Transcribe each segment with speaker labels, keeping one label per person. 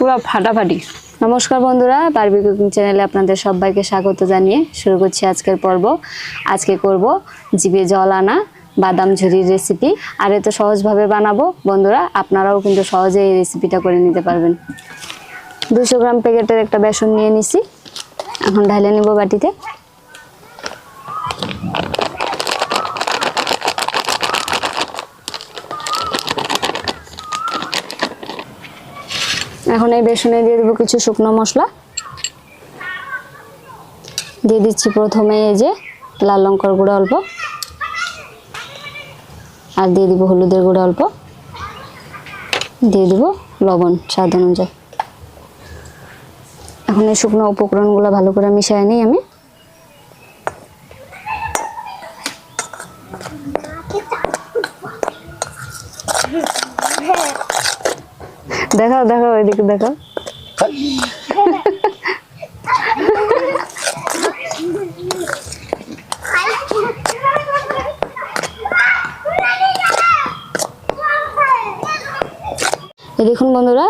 Speaker 1: পুরো ফাটাফাটি। নমস্কার বন্ধুরা বারবি কুকিং চ্যানেলে আপনাদের সবাইকে স্বাগত জানিয়ে শুরু করছি আজকের পর্ব। আজকে করব জিভে জল আনা, বাদাম ঝুরির রেসিপি আর এত সহজভাবে বানাবো, বন্ধুরা, আপনারাও কিন্তু সহজে এই রেসিপিটা করে নিতে পারবেন। দুশো গ্রাম প্যাকেটের একটা বেসন নিয়ে নিছি। এখন ঢালে নেব বাটিতে। এখন এই বেসনে দিয়ে দেবো কিছু শুকনো মশলা। দিয়ে দিচ্ছি প্রথমে এই যে লাল লঙ্কার গুঁড়ো অল্প। আর দিয়ে দিব হলুদের গুঁড়ো অল্প। দিয়ে দিব লবণ স্বাদ অনুযায়ী। এখন এই শুকনো উপকরণগুলো ভালো করে মিশিয়ে নিই আমি। দেখাও দেখাও এদিকে দেখাও। এই দেখুন বন্ধুরা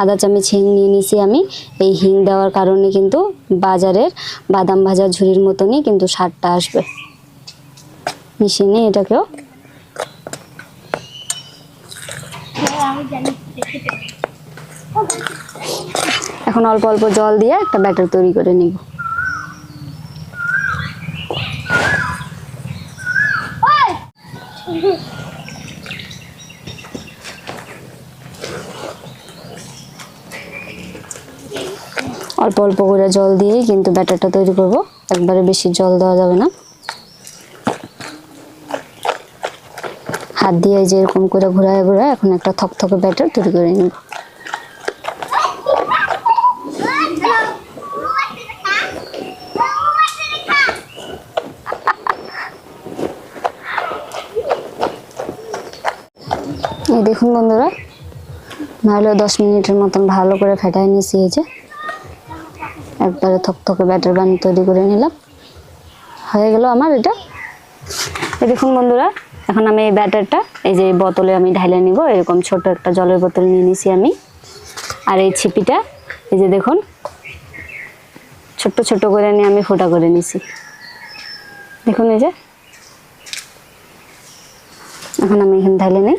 Speaker 1: আদা চামচ হিং নিয়ে নিছি আমি। এই হিং দেওয়ার কারণে কিন্তু বাজারের বাদাম ভাজা ঝুড়ির মতনই কিন্তু স্বাদটা আসবে। মিশিয়ে নিই এটাকেও। এখন অল্প অল্প জল দিয়ে একটা ব্যাটার তৈরি করে নিব। অল্প অল্প করে জল দিয়েই কিন্তু ব্যাটারটা তৈরি করব। একবারে বেশি জল দেওয়া যাবে না। হাত দিয়ে যে এরকম করে ঘোরায় ঘোরায় এখন একটা থকথকে ব্যাটার তৈরি করে নিব। এই দেখুন বন্ধুরা নাহলে দশ মিনিটের মতন ভালো করে ফেটাই নিয়েছি এই যে। একবারে থকথকে ব্যাটার বানিয়ে তৈরি করে নিলাম। হয়ে গেল আমার এটা দেখুন বন্ধুরা, এখন আমি এই ব্যাটারটা, এই যে বোতলে আমি ঢাইলে নিব, এরকম ছোট একটা জলের বোতল নিয়ে নিছি আমি। আর এই ছিপিটা, এই যে দেখুন, ছোট্ট ছোট করে নিয়ে আমি ফোটা করে নিছি। দেখুন এই যে, এখন আমি এখানে ঢাইলে নিই।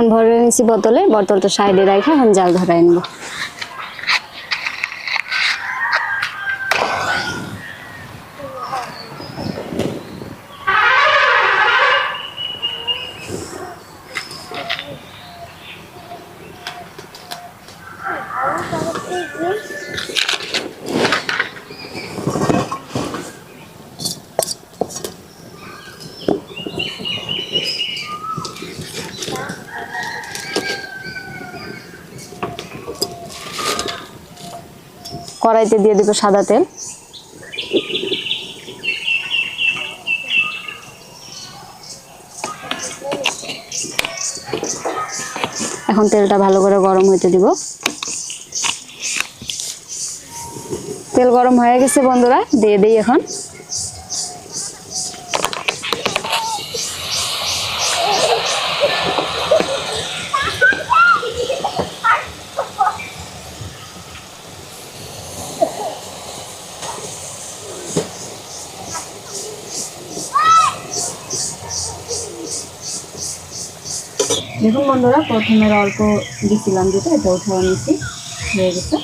Speaker 1: এখন ভরে নিছি বোতলে বোতলটা সাইডে রাখে এখন জাল ধরাই নেব কড়াইতে দিয়ে দিব সাদা তেল। এখন তেলটা ভালো করে গরম হইতে দিব। তেল গরম হয়ে গেছে বন্ধুরা, দিয়ে দিই এখন। দেখুন বন্ধুরা, প্রথমে অল্প দিছিলাম যেটা এটা উঠে নিচ্ছি, হয়ে গেছে।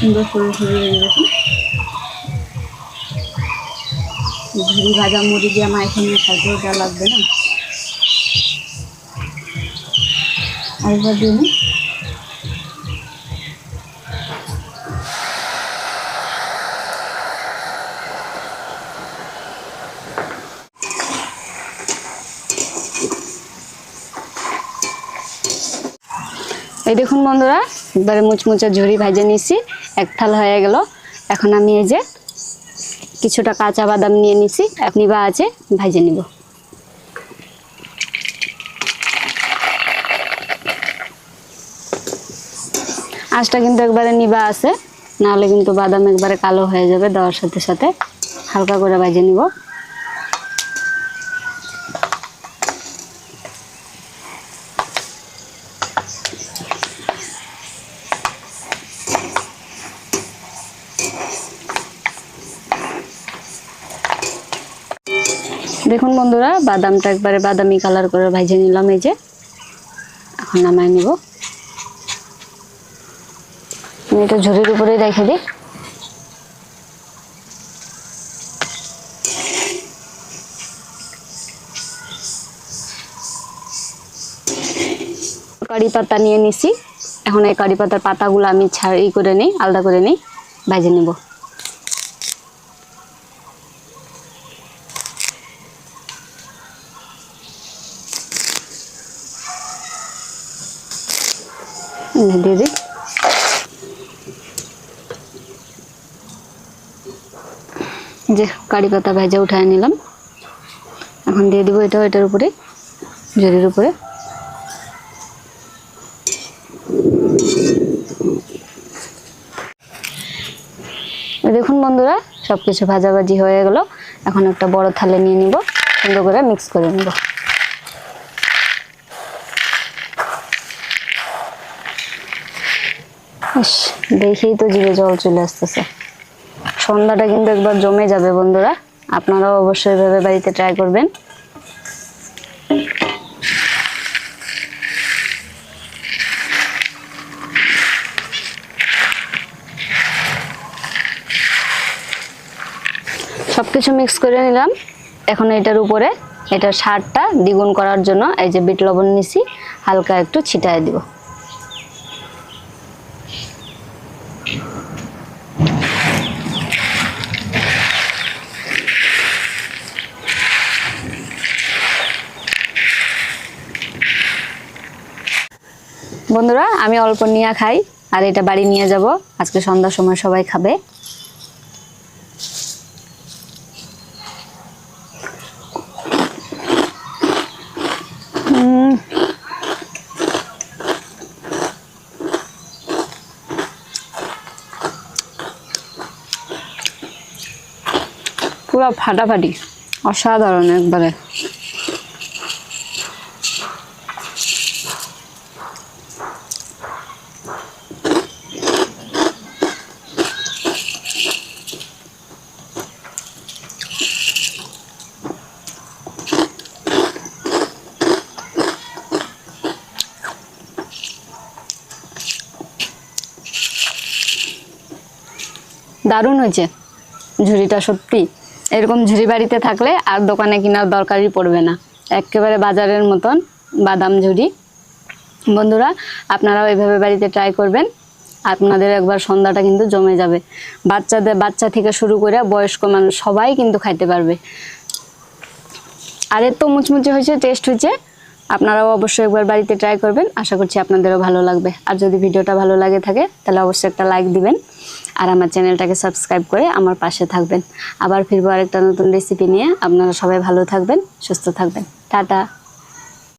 Speaker 1: সুন্দর সরু হয়ে গেছে ঝুড়ি ভাজা মুড়ি দিয়ে আমার এখানে সাথেও যা লাগবে না। আরেকবার দিয়ে এই দেখুন বন্ধুরা, একবারে মুচমুচে ঝুড়ি ভাজে নিছি, এক থাল হয়ে গেল। এখন আমি এই যে কিছুটা কাঁচা বাদাম নিয়ে নিছি আপনি বা আছে, ভাজে নিব। আঁচটা কিন্তু একবারে নিবা আছে, নাহলে কিন্তু বাদাম একবারে কালো হয়ে যাবে, দেওয়ার সাথে সাথে হালকা করে ভাজে নিব। দেখুন বন্ধুরা, বাদামটা একবারে বাদামি কালার করে ভাজে নিলাম এই যে। এখন নামায় নিব। এটা ঝুড়ির উপরেই রেখে দিই। কারি পাতা নিয়ে নিছি। এখন এই কারি পাতার পাতাগুলো আমি ছাড়ি করে নিই, আলাদা করে নিই, ভাজে নেব। দিয়ে দিই। যে কারি পাতা ভেজে উঠায় নিলাম। এখন দিয়ে দিব এটা, এটার উপরে, জরির উপরে। দেখুন বন্ধুরা সব কিছু ভাজাভাজি হয়ে গেল। এখন একটা বড় থালে নিয়ে নিব। সুন্দর করে মিক্স করে নিব। দেখেই তো জিভে জল চলে আসতেছে। সন্ধ্যাটা কিন্তু একবার জমে যাবে বন্ধুরা, আপনারাও অবশ্যই এভাবে বাড়িতে ট্রাই করবেন। সব কিছু মিক্স করে নিলাম। এখন এটার উপরে, এটার সারটা দ্বিগুণ করার জন্য এই যে বিট লবণ নিছি, হালকা একটু ছিটায় দিব বন্ধুরা আমি অল্প নিয়ে খাই, আর এটা বাড়ি নিয়ে যাব। আজকে সন্ধ্যার সময় সবাই খাবে। পুরো ফাটাফাটি, অসাধারণ একবারে। দারুণ হয়েছে। ঝুড়িটা সত্যি। এরকম ঝুড়ি বাড়িতে থাকলে আর দোকানে কেনার দরকারই পড়বে না। একেবারে বাজারের মতন বাদাম ঝুড়ি। বন্ধুরা, আপনারাও এভাবে বাড়িতে ট্রাই করবেন। আপনাদের একবার সন্ধ্যাটা কিন্তু জমে যাবে। বাচ্চাদের, বাচ্চা থেকে শুরু করে বয়স্ক মানুষ সবাই কিন্তু খাইতে পারবে। আর এত মুচমুচে হয়েছে টেস্ট হয়েছে। আপনারাও অবশ্যই একবার বাড়িতে ট্রাই করবেন। আশা করছি আপনাদেরও ভালো লাগবে। আর যদি ভিডিওটা ভালো লাগে থাকে, তাহলে অবশ্যই একটা লাইক দিবেন। আর আমার চ্যানেলটাকে সাবস্ক্রাইব করে আমার পাশে থাকবেন। আবার ফিরবো আরেকটা নতুন রেসিপি নিয়ে। আপনারা সবাই ভালো থাকবেন, সুস্থ থাকবেন। টাটা।